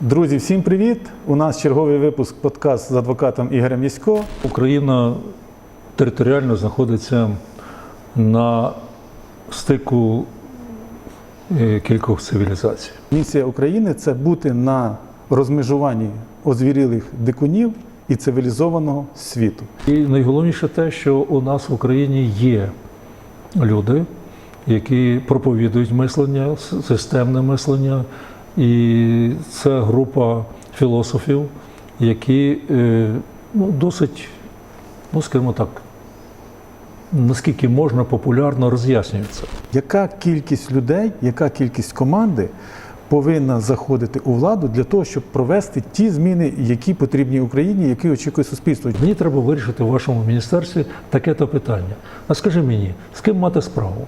Друзі, всім привіт! У нас черговий випуск подкаст з адвокатом Ігорем Ясько. Україна територіально знаходиться на стику е, кількох цивілізацій. Місія України це бути на розмежуванні озвірілих дикунів і цивілізованого світу. І найголовніше те, що у нас в Україні є люди, які проповідують мислення, системне мислення, і це група філософів, які е, ну, досить, ну скажімо так, наскільки можна популярно роз'яснюють це. Яка кількість людей, яка кількість команди повинна заходити у владу для того, щоб провести ті зміни, які потрібні Україні, які очікує суспільство? Мені треба вирішити в вашому міністерстві таке-то питання. А скажи мені, з ким мати справу?